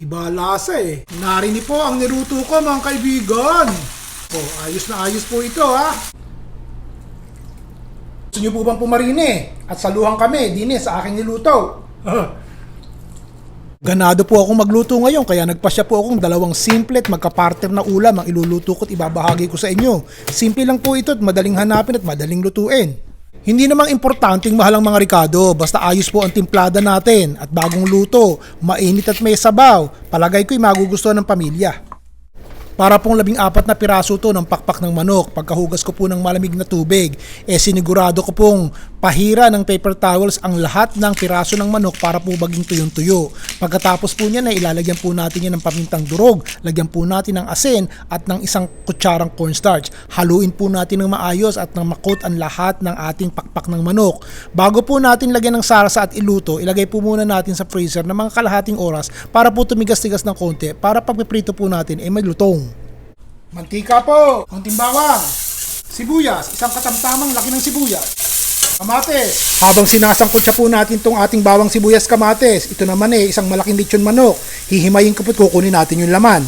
Iba lasa eh. Narinig po ang niluto ko mga kaibigan. Oh, ayos na ayos po ito ha. Gusto niyo po bang pumarine? At saluhan kami, dini sa aking niluto. Ganado po akong magluto ngayon kaya nagpasya po akong dalawang simple at magkapartner na ulam ang iluluto ko at ibabahagi ko sa inyo. Simple lang po ito at madaling hanapin at madaling lutuin. Hindi namang importanteng mahal ang mga rikado, basta ayos po ang timplada natin at bagong luto, mainit at may sabaw, palagay ko'y magugustuhan ng pamilya. Para pong labing apat na piraso to ng pakpak ng manok. Pagkahugas ko po ng malamig na tubig, eh sinigurado ko pong pahira ng paper towels ang lahat ng piraso ng manok para po maging tuyong-tuyo. Pagkatapos po niyan, ay ilalagyan po natin yan ng pamintang durog, lagyan po natin ng asin at ng isang kutsarang cornstarch. Haluin po natin ng maayos at ng makot ang lahat ng ating pakpak ng manok. Bago po natin lagyan ng sarsa at iluto, ilagay po muna natin sa freezer ng mga kalahating oras para po tumigas-tigas ng konti para pagpiprito po natin ay may lutong. Mantika po, konting bawang, sibuyas, isang katamtamang laki ng sibuyas, kamates. Habang sinasangkot siya po natin tong ating bawang sibuyas kamates, ito naman eh, isang malaking lechon manok. Hihimayin ko po kukunin natin yung laman.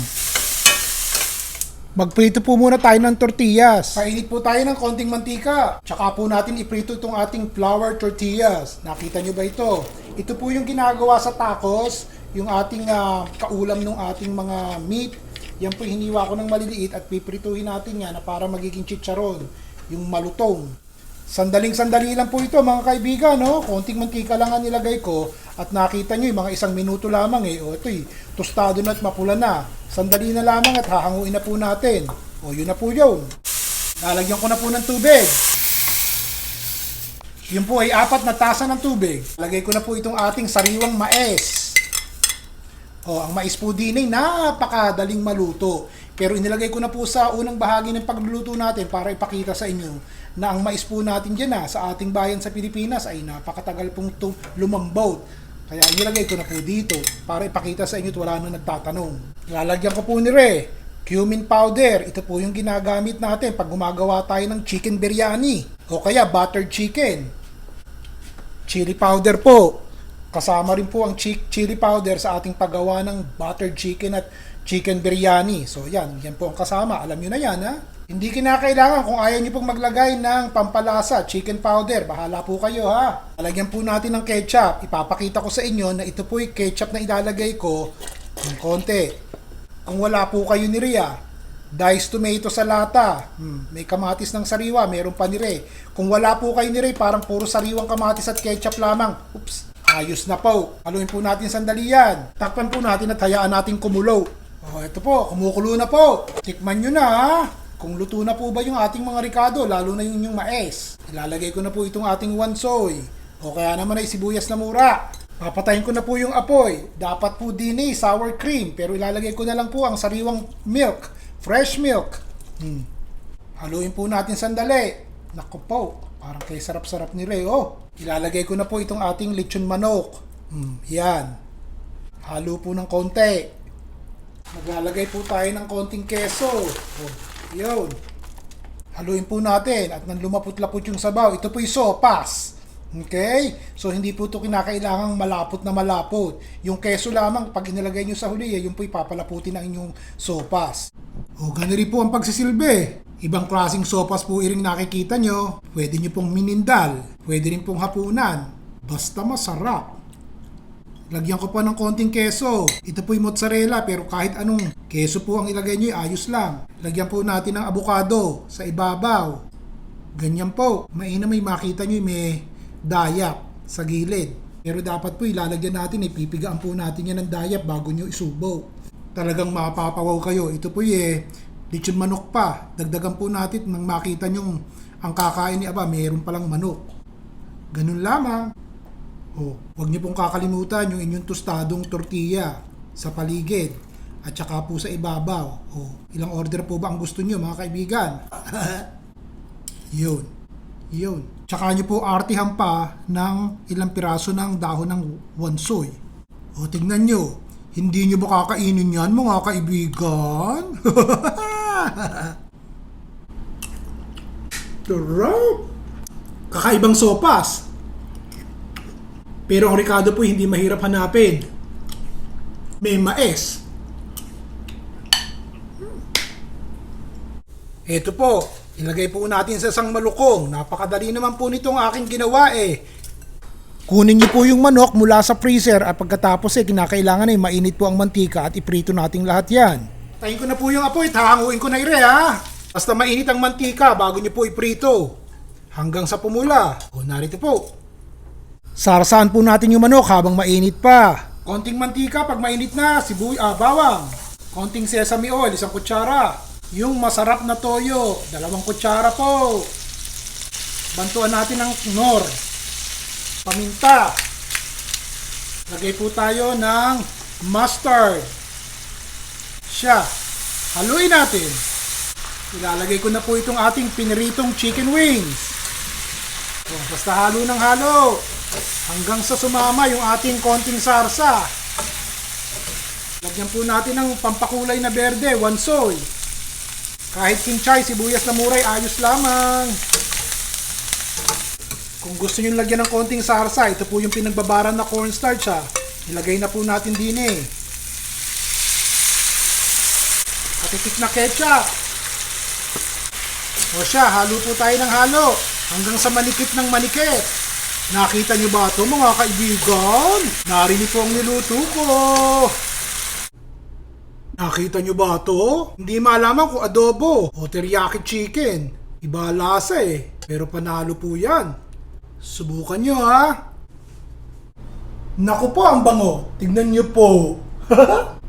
Magprito po muna tayo ng tortillas. Painit po tayo ng konting mantika. Tsaka po natin iprito itong ating flour tortillas. Nakita nyo ba ito? Ito po yung ginagawa sa tacos, yung ating ah, kaulam ng ating mga meat. Yan po hiniwa ko ng maliliit at piprituhin natin yan na para magiging chicharon, yung malutong. Sandaling sandali lang po ito mga kaibigan, no? Konting mantika lang ang nilagay ko at nakita nyo mga isang minuto lamang eh. O ito'y tostado na at mapula na. Sandali na lamang at hahanguin na po natin. O yun na po yun. Lalagyan ko na po ng tubig. Yun po ay apat na tasa ng tubig. Lagay ko na po itong ating sariwang mais. O, ang mais po din ay napakadaling maluto. Pero inilagay ko na po sa unang bahagi ng pagluluto natin para ipakita sa inyo na ang mais po natin dyan na sa ating bayan sa Pilipinas ay napakatagal pong lumambot. Kaya inilagay ko na po dito para ipakita sa inyo at wala nang nagtatanong. Lalagyan ko po ni Re, cumin powder. Ito po yung ginagamit natin pag gumagawa tayo ng chicken biryani o kaya buttered chicken. Chili powder po. Kasama rin po ang chi- chili powder sa ating paggawa ng buttered chicken at chicken biryani. So yan, yan po ang kasama. Alam nyo na yan ha. Hindi kinakailangan kung ayaw nyo pong maglagay ng pampalasa, chicken powder. Bahala po kayo ha. Lalagyan po natin ng ketchup. Ipapakita ko sa inyo na ito po yung ketchup na ilalagay ko ng konti. Kung wala po kayo ni Ria, diced tomato sa lata. Hmm, may kamatis ng sariwa, meron pa ni Ray. Kung wala po kayo ni Ray, parang puro sariwang kamatis at ketchup lamang. Oops, ayos na po. Haluin po natin sandali yan. Takpan po natin at hayaan natin kumulo. Oh, ito po, kumukulo na po. Tikman nyo na ha. Kung luto na po ba yung ating mga ricado, lalo na yung yung mais. Ilalagay ko na po itong ating wansoy. O kaya naman ay sibuyas na mura. Papatayin ko na po yung apoy. Dapat po din eh, sour cream. Pero ilalagay ko na lang po ang sariwang milk. Fresh milk. Hmm. Haluin po natin sandali. Naku po, parang kay sarap-sarap ni Ray. Oh, ilalagay ko na po itong ating lechon manok. Hmm, yan. Halo po ng konti. Maglalagay po tayo ng konting keso. Oh, yun. Haluin po natin at nang lumapot-lapot yung sabaw, ito po yung sopas. Okay? So, hindi po ito kinakailangang malapot na malapot. Yung keso lamang, pag inilagay nyo sa huli, eh, yung po ipapalaputin ang inyong sopas. O, ganun rin po ang pagsisilbi. Ibang klaseng sopas po iring nakikita nyo. Pwede nyo pong minindal. Pwede rin pong hapunan. Basta masarap. Lagyan ko pa ng konting keso. Ito po yung mozzarella pero kahit anong keso po ang ilagay nyo, ayos lang. Lagyan po natin ng avocado sa ibabaw. Ganyan po. Mainam may makita nyo may dayap sa gilid. Pero dapat po ilalagyan natin, ipipigaan po natin yan ng dayap bago nyo isubo. Talagang mapapawaw kayo. Ito po eh, lechon manok pa. Dagdagan po natin nang makita nyo ang kakain ni Aba, mayroon palang manok. Ganun lamang. Oh, huwag niyo pong kakalimutan yung inyong tostadong tortilla sa paligid at saka po sa ibabaw. Oh, ilang order po ba ang gusto niyo mga kaibigan? yun. Yun. Tsaka niyo po artihan pa ng ilang piraso ng dahon ng wansoy. O tingnan niyo, hindi niyo ba kakainin yan mga kaibigan? Sarap! Kakaibang sopas. Pero ang Ricardo po hindi mahirap hanapin. may mais. Ito po, ilagay po natin sa isang malukong. Napakadali naman po nitong aking ginawa eh. Kunin niyo po yung manok mula sa freezer at pagkatapos eh, kinakailangan eh, mainit po ang mantika at iprito nating lahat yan. Tayin ko na po yung apoy, tahanguin ko na ire ha. Basta mainit ang mantika bago niyo po iprito. Hanggang sa pumula. O narito po. Sarsahan po natin yung manok habang mainit pa. Konting mantika pag mainit na, sibuy, ah, bawang. Konting sesame oil, isang kutsara. Yung masarap na toyo, dalawang kutsara po. Bantuan natin ng nor. Paminta. Lagay po tayo ng mustard. Siya. Haluin natin. Ilalagay ko na po itong ating piniritong chicken wings. O, basta halo ng halo. Hanggang sa sumama yung ating konting sarsa. Lagyan po natin ng pampakulay na berde, one soy. Kahit kinchay, sibuyas na muray, ayos lamang. Kung gusto nyo lagyan ng konting sarsa, ito po yung pinagbabaran na cornstarch ha. Ilagay na po natin din eh. Katitik na ketchup. O siya, halo po tayo ng halo. Hanggang sa manikit ng manikit. Nakita nyo ba ito mga kaibigan? Narinig po ang niluto ko. Nakita nyo ba ito? Hindi malaman kung adobo o teriyaki chicken. Iba lasa eh. Pero panalo po yan. Subukan nyo ha. Naku po ang bango. Tignan nyo po.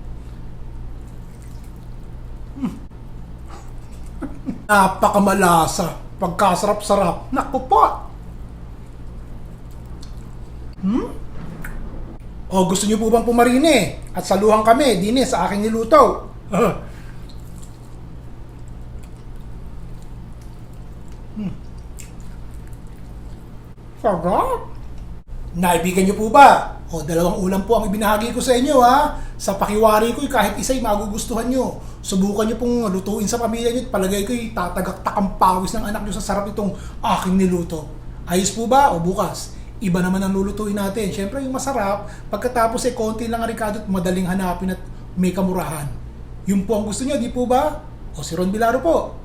Napakamalasa. Pagkasarap-sarap. Naku po. Hmm? O gusto niyo po bang pumarine? At saluhan kami, dine sa aking niluto. hmm. Sarap. Naibigan niyo po ba? O dalawang ulam po ang ibinahagi ko sa inyo ha. Sa pakiwari ko kahit isa'y magugustuhan nyo. Subukan niyo pong lutuin sa pamilya niyo. at Palagay ko'y tatagaktak ang pawis ng anak niyo sa sarap itong aking niluto. Ayos po ba? O bukas? Iba naman ang lulutuin natin. Siyempre yung masarap, pagkatapos ay konti lang ang at madaling hanapin at may kamurahan. Yun po ang gusto niyo, di po ba? O si Ron Bilaro po.